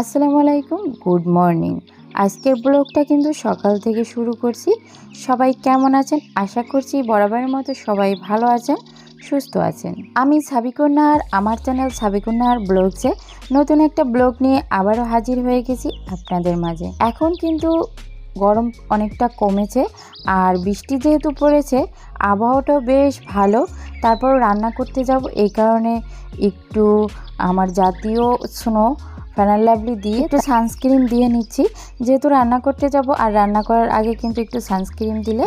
আসসালামু আলাইকুম, good morning. আজকের ব্লগটা কিন্তু সকাল থেকে শুরু করছি। সবাই কেমন আছেন? আশা করছি বরাবরের মতো সবাই ভালো আছেন, সুস্থ আছেন। আমি সাবিকুন্নাহার আমার চ্যানেল সাবিকুন্নাহার ব্লগসে নতুন একটা ব্লগ নিয়ে আবারও হাজির হয়ে গেছি আপনাদের মাঝে। এখন কিন্তু গরম অনেকটা কমেছে আর বৃষ্টি যেহেতু পড়েছে, আবহাওয়াটাও বেশ ভালো। তারপর রান্না করতে যাব এই কারণে একটু আমার জাতীয় স্নো ফ্যানাল লাভলি দিয়ে একটু সানস্ক্রিন দিয়ে নিচ্ছি। যেহেতু রান্না করতে যাব, আর রান্না করার আগে কিন্তু একটু সানস্ক্রিন দিলে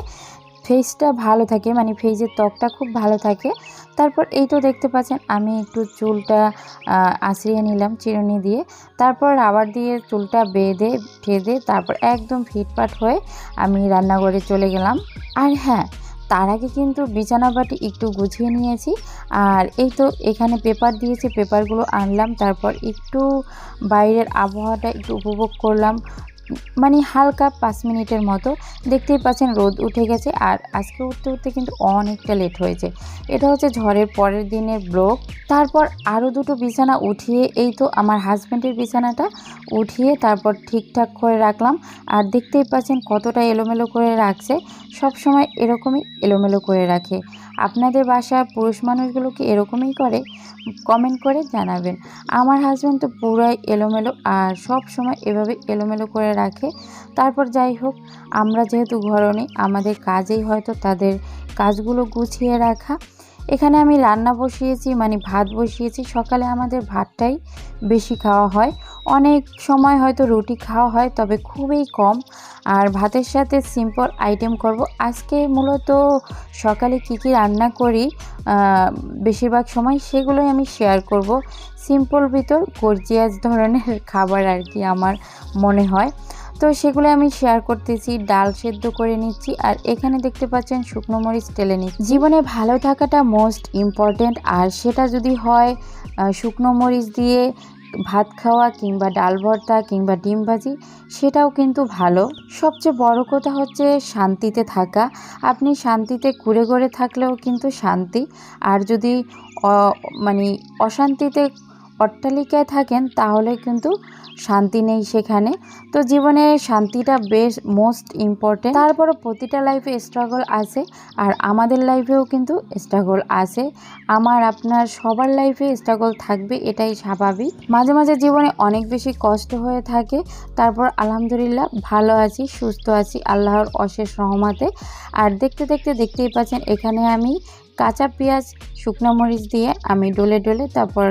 ফেসটা ভালো থাকে মানে ফেসের ত্বকটা খুব ভালো থাকে। তারপর এই তো দেখতে পাচ্ছেন, আমি একটু চুলটা আঁচড়িয়ে নিলাম চিরুনি দিয়ে। তারপর রাবার দিয়ে চুলটা বেঁধে ভেদে তারপর একদম ফিটফাট হয়ে আমি রান্নাঘরে চলে গেলাম। আর হ্যাঁ তার আগে কিন্তু বিছানা বাটি একটু গুছিয়ে নিয়েছি। আর এই তো এখানে পেপার দিয়েছে, পেপারগুলো আনলাম, তারপর একটু বাইরের আবহাওয়াটা একটু উপভোগ করলাম। মানে হালকা পাঁচ মিনিটের মতো। দেখতেই পাচ্ছেন রোদ উঠে গেছে আর আজকে উঠতে উঠতে কিন্তু অনেকটা লেট হয়েছে। এটা হচ্ছে ঝড়ের পরের দিনের ব্লগ। তারপর আরও দুটো বিছানা উঠিয়ে, এই তো আমার হাজব্যান্ডের বিছানাটা উঠিয়ে তারপর ঠিকঠাক করে রাখলাম। আর দেখতেই পাচ্ছেন কতটা এলোমেলো করে রাখছে। সব সময় এরকমই এলোমেলো করে রাখে। আপনাদের বাসার পুরুষ মানুষগুলো কি এরকমই করে? কমেন্ট করে জানাবেন। আমার হাজব্যান্ড তো পুরাই এলোমেলো আর সব সময় এভাবে এলোমেলো করে রাখে। তারপর যাই হোক, আমরা যেহেতু ঘরণী আমাদের কাজেই হয়তো তাদের কাজগুলো গুছিয়ে রাখা। এখানে আমি রান্না বসিয়েছি মানে ভাত বসিয়েছি। সকালে আমাদের ভাতটাই বেশি খাওয়া হয়। অনেক সময় হয়তো রুটি খাওয়া হয়, তবে খুবই কম। আর ভাতের সাথে সিম্পল আইটেম করব। আজকে মূলত সকালে কি কি রান্না করি বেশিরভাগ সময় সেগুলোই আমি শেয়ার করব। সিম্পল ভিতর গর্জিয়াস ধরনের খাবার আর কি আমার মনে হয়। তো সেগুলো আমি শেয়ার করতেছি, ডাল সেদ্ধ করে নিচ্ছি আর এখানে দেখতে পাচ্ছেন শুকনো মরিচ টেলে নিচ্ছি। জীবনে ভালো থাকাটা মোস্ট ইম্পর্ট্যান্ট আর সেটা যদি হয় শুকনো মরিচ দিয়ে ভাত খাওয়া কিংবা ডাল ভর্তা কিংবা ডিম ভাজি, সেটাও কিন্তু ভালো। সবচেয়ে বড় কথা হচ্ছে শান্তিতে থাকা। আপনি শান্তিতে ঘুরে ঘুরে থাকলেও কিন্তু শান্তি। আর যদি মানে অশান্তিতে অট্টালিকায় থাকেন, তাহলে কিন্তু শান্তি নেই সেখানে। তো জীবনে শান্তিটা বেশ মোস্ট ইম্পর্টেন্ট তারপরে প্রতিটা লাইফে স্ট্রাগল আছে, আর আমাদের লাইফেও কিন্তু স্ট্রাগল আছে। আমার, আপনার, সবার লাইফে স্ট্রাগল থাকবে, এটাই স্বাভাবিক। মাঝে মাঝে জীবনে অনেক বেশি কষ্ট হয়ে থাকে। তারপর আলহামদুলিল্লাহ ভালো আছি, সুস্থ আছি, আল্লাহর অশেষ রহমাতে। আর দেখতে দেখতে দেখতেই পাচ্ছেন, এখানে আমি কাঁচা পেঁয়াজ, শুকনো মরিচ দিয়ে আমি ডলে ডলে তারপর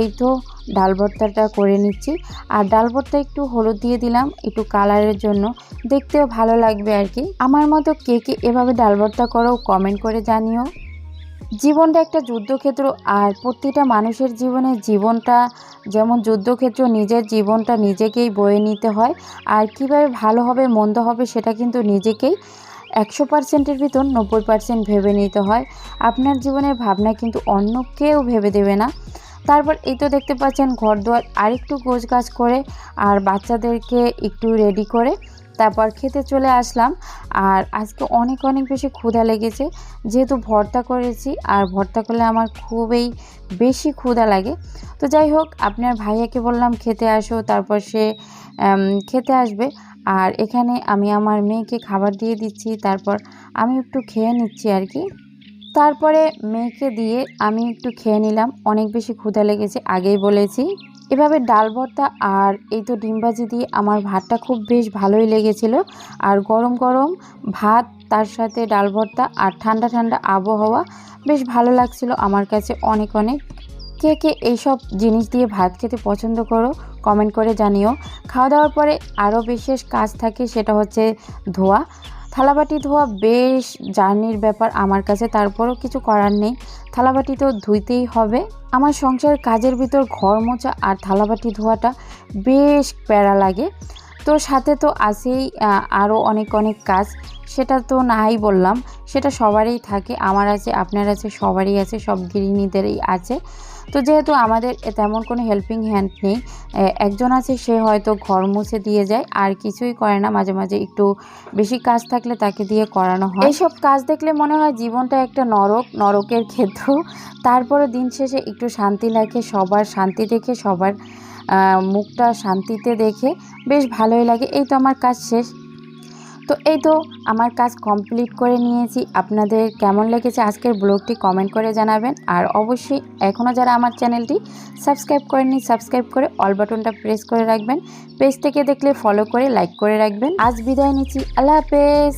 এই তো ডাল ভর্তাটা করে নিচ্ছি। আর ডাল ভর্তা একটু হলুদ দিয়ে দিলাম, একটু কালারের জন্য। দেখতেও ভালো লাগবে আর কি। আমার মতো কে কে এভাবে ডাল ভর্তা করো কমেন্ট করে জানিও। জীবনটা একটা যুদ্ধক্ষেত্র আর প্রতিটা মানুষের জীবনে জীবনটা যেমন যুদ্ধক্ষেত্র, নিজের জীবনটা নিজেকেই বয়ে নিতে হয়। আর কীভাবে ভালো হবে, মন্দ হবে সেটা কিন্তু নিজেকেই একশো পার্সেন্টের ভিতর নব্বই পার্সেন্ট ভেবে নিতে হয়। আপনার জীবনের ভাবনা কিন্তু অন্য কেউ ভেবে দেবে না। তারপর এই তো দেখতে পাচ্ছেন ঘর দুয়ার আরেকটু গোছ গাছ করে আর বাচ্চাদেরকে একটু রেডি করে তারপর খেতে চলে আসলাম। আর আজকে অনেক অনেক বেশি ক্ষুধা লেগেছে। যেহেতু ভর্তা করেছি আর ভর্তা করলে আমার খুবই বেশি ক্ষুধা লাগে। তো যাই হোক, আপনার ভাইয়াকে বললাম খেতে আসো, তারপর সে খেতে আসবে। আর এখানে আমি আমার মেয়েকে খাবার দিয়ে দিচ্ছি, তারপর আমি একটু খেয়ে নিচ্ছি আর কি। তারপরে মেয়েকে দিয়ে আমি একটু খেয়ে নিলাম, অনেক বেশি ক্ষুধা লেগেছে, আগেই বলেছি। এভাবে ডাল ভর্তা আর এই তো ডিম ভাজি দিয়ে আমার ভাতটা খুব বেশ ভালোই লেগেছিল। আর গরম গরম ভাত, তার সাথে ডাল ভর্তা আর ঠান্ডা ঠান্ডা আবহাওয়া বেশ ভালো লাগছিল আমার কাছে অনেক অনেক। কে কে এইসব জিনিস দিয়ে ভাত খেতে পছন্দ করো কমেন্ট করে জানিও। খাওয়া দাওয়ার পরে আরও বিশেষ কাজ থাকে সেটা হচ্ছে ধোয়া। থালাবাটি ধোয়া বেশ জার্নির ব্যাপার আমার কাছে, তারপরও কিছু করার নেই। থালাবাটি তো ধুইতেই হবে। আমার সংসারের কাজের ভিতর ঘর মোছা আর থালাবাটি ধোয়াটা বেশ প্যারা লাগে। তো সাথে তো আছেই আরও অনেক অনেক কাজ। সেটা তো নাই বললাম, সেটা সবারই থাকে, আমার আছে, আপনার আছে, সবারই আছে, সব গৃহিণীদেরই আছে। তো যেহেতু আমাদের তেমন কোনো হেল্পিং হ্যান্ড নেই একজন আছে, সে হয়তো ঘর মুছে দিয়ে যায়, আর কিছুই করে না, মাঝে মাঝে একটু বেশি কাজ থাকলে তাকে দিয়ে করানো হয়। এইসব কাজ দেখলে মনে হয় জীবনটা একটা নরক, নরকের ক্ষেত্র। তারপরে দিন শেষে একটু শান্তি লাগে, সবার শান্তি দেখে, সবার মুখটা শান্তিতে দেখে, বেশ ভালোই লাগে। এই তো আমার কাজ শেষ। তো এই তো আমার কাজ কমপ্লিট করে নিয়েছি। আপনাদের কেমন লেগেছে আজকের ব্লগটি কমেন্ট করে জানাবেন। আর অবশ্যই এখনও যারা আমার চ্যানেলটি সাবস্ক্রাইব করেননি সাবস্ক্রাইব করে অল বাটনটা প্রেস করে রাখবেন। পেজ থেকে দেখলে ফলো করে লাইক করে রাখবেন। আজ বিদায় নিচ্ছি। আল্লাহ হাফেজ।